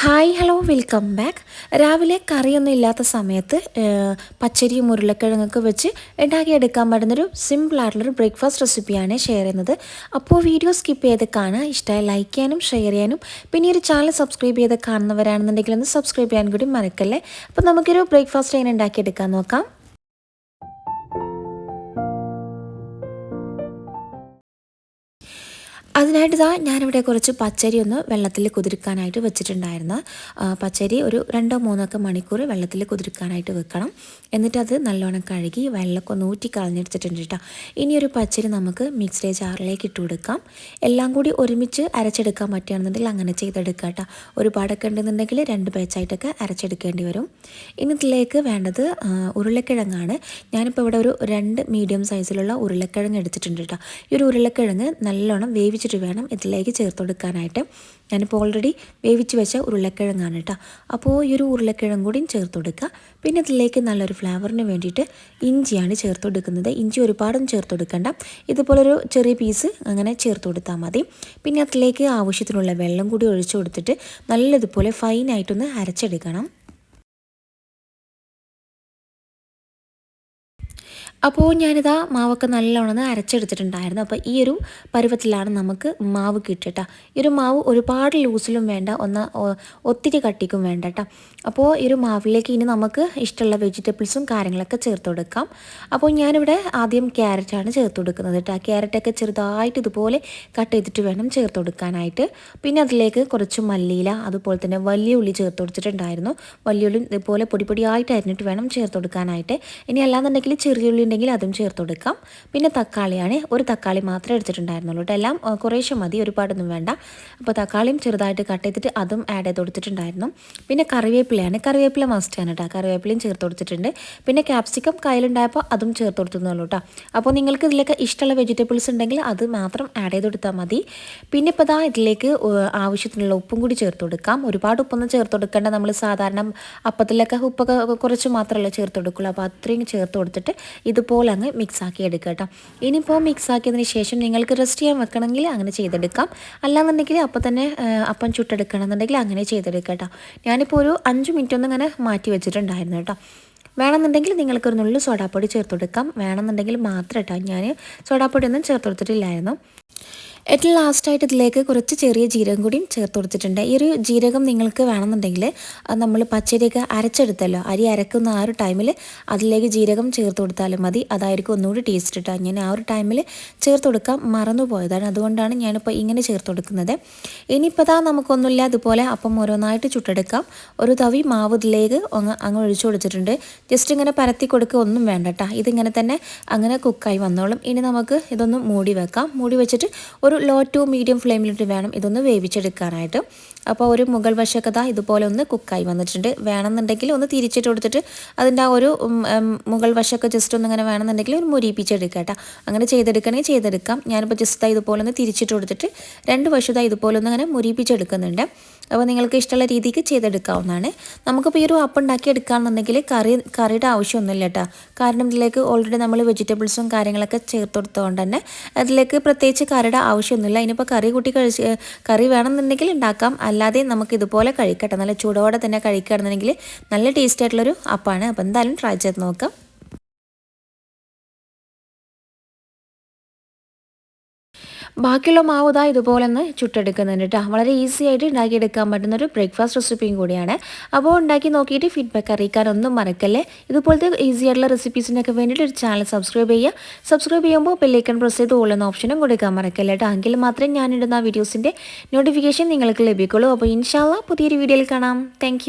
Hi hello welcome back രാവിലെ കറിയൊന്നും ഇല്ലാത്ത സമയത്ത് പച്ചരിയും ഉരുളക്കിഴങ്ങൊക്കെ വെച്ച് ഉണ്ടാക്കിയെടുക്കാൻ പറ്റുന്നൊരു സിമ്പിളായിട്ടുള്ളൊരു ബ്രേക്ക്ഫാസ്റ്റ് റെസിപ്പിയാണ് ഷെയർ ചെയ്യുന്നത്. അപ്പോൾ വീഡിയോ സ്കിപ്പ് ചെയ്ത് കാണുക. ഇഷ്ടമായി ലൈക്ക് ചെയ്യാനും ഷെയർ ചെയ്യാനും. പിന്നെ ഒരു ചാനൽ സബ്സ്ക്രൈബ് ചെയ്ത് കാണുന്നവരാണെന്നുണ്ടെങ്കിൽ ഒന്ന് സബ്സ്ക്രൈബ് ചെയ്യാൻ കൂടി മറക്കല്ലേ? അപ്പോൾ നമുക്കൊരു ബ്രേക്ക്ഫാസ്റ്റ് എങ്ങനെ ഉണ്ടാക്കിയെടുക്കാൻ നോക്കാം. അതിനായിട്ട് ഇതാ ഞാനിവിടെ കുറച്ച് പച്ചരി ഒന്ന് വെള്ളത്തിൽ കുതിർക്കാനായിട്ട് വെച്ചിട്ടുണ്ടായിരുന്നു. പച്ചരി ഒരു രണ്ടോ മൂന്നോ ഒക്കെ മണിക്കൂർ വെള്ളത്തിൽ കുതിർക്കാനായിട്ട് വെക്കണം. എന്നിട്ട് അത് നല്ലോണം കഴുകി വെള്ളമൊക്കെ ഒന്ന് ഊറ്റി കളഞ്ഞെടുത്തിട്ടുണ്ട് കേട്ടോ. ഇനി ഒരു പച്ചരി നമുക്ക് മിക്സി ജാറിലേക്ക് ഇട്ട് കൊടുക്കാം. എല്ലാം കൂടി ഒരുമിച്ച് അരച്ചെടുക്കാൻ പറ്റുകയാണെന്നുണ്ടെങ്കിൽ അങ്ങനെ ചെയ്തെടുക്കാം കേട്ടോ. ഒരുപാടൊക്കെ ഉണ്ടെന്നുണ്ടെങ്കിൽ രണ്ട് ബാച്ചായിട്ടൊക്കെ അരച്ചെടുക്കേണ്ടി വരും. ഇനി ഇതിലേക്ക് വേണ്ടത് ഉരുളക്കിഴങ്ങാണ്. ഞാനിപ്പോൾ ഇവിടെ ഒരു രണ്ട് മീഡിയം സൈസിലുള്ള ഉരുളക്കിഴങ്ങ് എടുത്തിട്ടുണ്ട് കേട്ടോ. ഈ ഒരു ഉരുളക്കിഴങ്ങ് നല്ലോണം വേവിച്ച് വേവിച്ചിട്ട് വേണം ഇതിലേക്ക് ചേർത്ത് കൊടുക്കാനായിട്ട് ഞാനിപ്പോൾ ഓൾറെഡി വേവിച്ച് വെച്ച ഉരുളക്കിഴങ്ങാണ് കേട്ടോ. അപ്പോൾ ഈ ഒരു ഉരുളക്കിഴങ്ങ് കൂടിയും ചേർത്ത് കൊടുക്കുക പിന്നെ ഇതിലേക്ക് നല്ലൊരു ഫ്ലേവറിന് വേണ്ടിയിട്ട് ഇഞ്ചിയാണ് ചേർത്ത് കൊടുക്കുന്നത് ഇഞ്ചി ഒരുപാടൊന്നും ചേർത്ത് കൊടുക്കണ്ട ഇതുപോലൊരു ചെറിയ പീസ് അങ്ങനെ ചേർത്ത് കൊടുത്താൽ മതി. പിന്നെ അതിലേക്ക് ആവശ്യത്തിനുള്ള വെള്ളം കൂടി ഒഴിച്ചു കൊടുത്തിട്ട് നല്ലതുപോലെ ഫൈനായിട്ടൊന്ന് അരച്ചെടുക്കണം. അപ്പോൾ ഞാനിതാ മാവൊക്കെ നല്ലോണം അരച്ചെടുത്തിട്ടുണ്ടായിരുന്നു. അപ്പോൾ ഈ ഒരു പരുവത്തിലാണ് നമുക്ക് മാവ് കിട്ടിട്ട ഈ ഒരു മാവ് ഒരുപാട് ലൂസിലും വേണ്ട ഒന്ന് ഒത്തിരി കട്ടിക്കും വേണ്ട കേട്ടോ അപ്പോൾ ഈ ഒരു മാവിലേക്ക് ഇനി നമുക്ക് ഇഷ്ടമുള്ള വെജിറ്റബിൾസും കാര്യങ്ങളൊക്കെ ചേർത്ത് കൊടുക്കാം. അപ്പോൾ ഞാനിവിടെ ആദ്യം ക്യാരറ്റാണ് ചേർത്ത് കൊടുക്കുന്നത് കേട്ടോ ക്യാരറ്റൊക്കെ ചെറുതായിട്ട് ഇതുപോലെ കട്ട് ചെയ്തിട്ട് വേണം ചേർത്ത് കൊടുക്കാനായിട്ട്. പിന്നെ അതിലേക്ക് കുറച്ച് മല്ലിയില അതുപോലെ തന്നെ വലിയ ഉള്ളി ചേർത്ത് കൊടുത്തിട്ടുണ്ടായിരുന്നു. വലിയ ഉള്ളി ഇതുപോലെ പൊടി പൊടിയായിട്ട് അരിഞ്ഞിട്ട് വേണം ചേർത്ത് കൊടുക്കാനായിട്ട്. ഇനി അല്ലാന്നുണ്ടെങ്കിൽ ചെറിയ ഉള്ളി ഉണ്ടെങ്കിൽ അതും ചേർത്ത് കൊടുക്കാം. പിന്നെ തക്കാളിയാണ്. ഒരു തക്കാളി മാത്രമേ എടുത്തിട്ടുണ്ടായിരുന്നുള്ളൂ കേട്ടോ. എല്ലാം കുറേശ്ശെ മതി. ഒരുപാടൊന്നും വേണ്ട. അപ്പോൾ തക്കാളിയും ചെറുതായിട്ട് കട്ട് ചെയ്തിട്ട് അതും ആഡ് ചെയ്ത് കൊടുത്തിട്ടുണ്ടായിരുന്നു. പിന്നെ കറിവേപ്പിലയാണ്. കറിവേപ്പില മസ്റ്റാണ് കേട്ടോ. കറിവേപ്പിലയും ചേർത്ത് കൊടുത്തിട്ടുണ്ട്. പിന്നെ ക്യാപ്സിക്കം കയ്യിലുണ്ടായപ്പോൾ അതും ചേർത്ത് കൊടുത്തുള്ളൂ കേട്ടോ. അപ്പോൾ നിങ്ങൾക്ക് ഇതിലൊക്കെ ഇഷ്ടമുള്ള വെജിറ്റബിൾസ് ഉണ്ടെങ്കിൽ അത് മാത്രം ആഡ് ചെയ്ത് കൊടുത്താൽ മതി. പിന്നെ ഇപ്പോൾ ഇതാ ഇതിലേക്ക് ആവശ്യത്തിനുള്ള ഉപ്പും കൂടി ചേർത്ത് കൊടുക്കാം. ഒരുപാട് ഉപ്പൊന്നും ചേർത്ത് കൊടുക്കേണ്ട. നമ്മൾ സാധാരണ അപ്പത്തിലൊക്കെ ഉപ്പൊക്കെ കുറച്ച് മാത്രമല്ല ചേർത്ത് കൊടുക്കുള്ളൂ. അപ്പോൾ അത്രയും ചേർത്ത് കൊടുത്തിട്ട് ഇത് ഇതുപോലെ അങ്ങ് മിക്സാക്കി എടുക്കുക കേട്ടോ ഇനിയിപ്പോൾ മിക്സാക്കിയതിന് ശേഷം നിങ്ങൾക്ക് റെസ്റ്റ് ചെയ്യാൻ വെക്കണമെങ്കിൽ അങ്ങനെ ചെയ്തെടുക്കാം. അല്ലാന്നുണ്ടെങ്കിൽ അപ്പോൾ തന്നെ അപ്പം ചുട്ടെടുക്കണം എന്നുണ്ടെങ്കിൽ അങ്ങനെ ചെയ്തെടുക്കുക കേട്ടോ ഞാനിപ്പോൾ ഒരു അഞ്ച് മിനിറ്റ് ഒന്ന് ഇങ്ങനെ മാറ്റി വെച്ചിട്ടുണ്ടായിരുന്നു കേട്ടോ. വേണമെന്നുണ്ടെങ്കിൽ നിങ്ങൾക്ക് ഒരു നുള്ളു സോഡാപ്പൊടി ചേർത്ത് കൊടുക്കാം വേണമെന്നുണ്ടെങ്കിൽ മാത്രം കേട്ടോ ഞാൻ സോഡാപ്പൊടി ഒന്നും ചേർത്ത് കൊടുത്തിട്ടില്ലായിരുന്നു ഏറ്റവും ലാസ്റ്റായിട്ട് ഇതിലേക്ക് കുറച്ച് ചെറിയ ജീരകം കൂടിയും ചേർത്ത് കൊടുത്തിട്ടുണ്ട്. ഈ ഒരു ജീരകം നിങ്ങൾക്ക് വേണമെന്നുണ്ടെങ്കിൽ നമ്മൾ പച്ചരിയൊക്കെ അരച്ചെടുത്തല്ലോ. അരി അരക്കുന്ന ആ ഒരു ടൈമിൽ അതിലേക്ക് ജീരകം ചേർത്ത് കൊടുത്താലും മതി. അതായിരിക്കും ഒന്നുകൂടി ടേസ്റ്റ് ഇട്ടാൽ ഞാൻ ആ ഒരു ടൈമിൽ ചേർത്ത് കൊടുക്കാൻ മറന്നു പോയതാണ് അതുകൊണ്ടാണ് ഞാനിപ്പോൾ ഇങ്ങനെ ചേർത്ത് കൊടുക്കുന്നത്. ഇനിയിപ്പോൾ ഇതാ നമുക്കൊന്നുമില്ല അതുപോലെ അപ്പം ഓരോന്നായിട്ട് ചുട്ടെടുക്കാം. ഒരു തവി മാവ് ഇതിലേക്ക് അങ്ങ് അങ്ങ് ഒഴിച്ചു കൊടുത്തിട്ടുണ്ട്. ജസ്റ്റ് ഇങ്ങനെ പരത്തി കൊടുക്കുക ഒന്നും വേണ്ട കേട്ടോ ഇതിങ്ങനെ തന്നെ അങ്ങനെ കുക്കായി വന്നോളും. ഇനി നമുക്ക് ഇതൊന്ന് മൂടി വെക്കാം. മൂടി വെച്ചിട്ട് ഒരു ലോ ടു മീഡിയം ഫ്ലെയിമിലിട്ട് വേണം ഇതൊന്ന് വേവിച്ചെടുക്കാനായിട്ട്. അപ്പോൾ ഒരു മുകൾ വശക്കഥ ഇതുപോലെ ഒന്ന് കുക്കായി വന്നിട്ടുണ്ട്. വേണമെന്നുണ്ടെങ്കിൽ ഒന്ന് തിരിച്ചിട്ട് കൊടുത്തിട്ട് അതിന്റെ ആ ഒരു മുകൾ വശമൊക്കെ ജസ്റ്റ് ഒന്ന് ഇങ്ങനെ വേണമെന്നുണ്ടെങ്കിൽ ഒരു മുരിപ്പിച്ചെടുക്കുക കേട്ടോ. അങ്ങനെ ചെയ്തെടുക്കണമെങ്കിൽ ചെയ്തെടുക്കാം. ഞാനിപ്പോൾ ജസ്റ്റ് ഇതുപോലെ ഒന്ന് തിരിച്ചിട്ട് കൊടുത്തിട്ട് രണ്ട് വശത്തായി ഇതുപോലെ ഒന്ന് ഇങ്ങനെ മുരിപ്പിച്ചെടുക്കുന്നുണ്ട്. അപ്പോൾ നിങ്ങൾക്ക് ഇഷ്ടമുള്ള രീതിക്ക് ചെയ്തെടുക്കാവുന്നതാണ്. നമുക്കിപ്പോൾ ഈ ഒരു അപ്പം ഉണ്ടാക്കി എടുക്കുകയാണെന്നുണ്ടെങ്കിൽ കറി കറിയുടെ ആവശ്യമൊന്നുമില്ല കേട്ടോ. കാരണം ഇതിലേക്ക് ഓൾറെഡി നമ്മൾ വെജിറ്റബിൾസും കാര്യങ്ങളൊക്കെ ചേർത്ത് കൊടുത്തതുകൊണ്ട് തന്നെ അതിലേക്ക് പ്രത്യേകിച്ച് കറിയുടെ ആവശ്യമൊന്നുമില്ല. ഇനിയിപ്പോൾ കറി കൂട്ടി കഴിച്ച് കറി വേണമെന്നുണ്ടെങ്കിൽ ഉണ്ടാക്കാം. അല്ലാതെ നമുക്ക് ഇതുപോലെ കഴിക്കട്ടെ. നല്ല ചൂടോടെ തന്നെ കഴിക്കുകയാണെന്നുണ്ടെങ്കിൽ നല്ല ടേസ്റ്റ് ആയിട്ടുള്ളൊരു അപ്പാണ്. അപ്പോൾ എന്തായാലും ട്രൈ ചെയ്ത് നോക്കാം. ബാക്കിയുള്ള മാവ് ഇതാ ഇതുപോലെ ഒന്ന് ചുട്ടെടുക്കുന്നുണ്ട് കേട്ടോ വളരെ ഈസി ആയിട്ട് ഉണ്ടാക്കിയെടുക്കാൻ പറ്റുന്ന ഒരു ബ്രേക്ക്ഫാസ്റ്റ് റെസിപ്പിയും കൂടിയാണ്. അപ്പോൾ ഉണ്ടാക്കി നോക്കിയിട്ട് ഫീഡ്ബാക്ക് അറിയിക്കാനൊന്നും മറക്കല്ലേ. ഇതുപോലത്തെ ഈസി ആയിട്ടുള്ള റെസിപ്പീസിനൊക്കെ വേണ്ടിയിട്ട് ഒരു ചാനൽ സബ്സ്ക്രൈബ് ചെയ്യുക. സബ്സ്ക്രൈബ് ചെയ്യുമ്പോൾ ബെല്ലൈക്കൺ പ്രസ് ചെയ്ത് ഓൾ എന്ന ഓപ്ഷനും കൊടുക്കാൻ മറക്കല്ലേ കേട്ടോ എങ്കിൽ മാത്രമേ ഞാനിടുന്ന വീഡിയോസിന്റെ നോട്ടിഫിക്കേഷൻ നിങ്ങൾക്ക് ലഭിക്കുള്ളൂ. അപ്പോൾ ഇൻഷാല്ല പുതിയൊരു വീഡിയോയിൽ കാണാം. താങ്ക്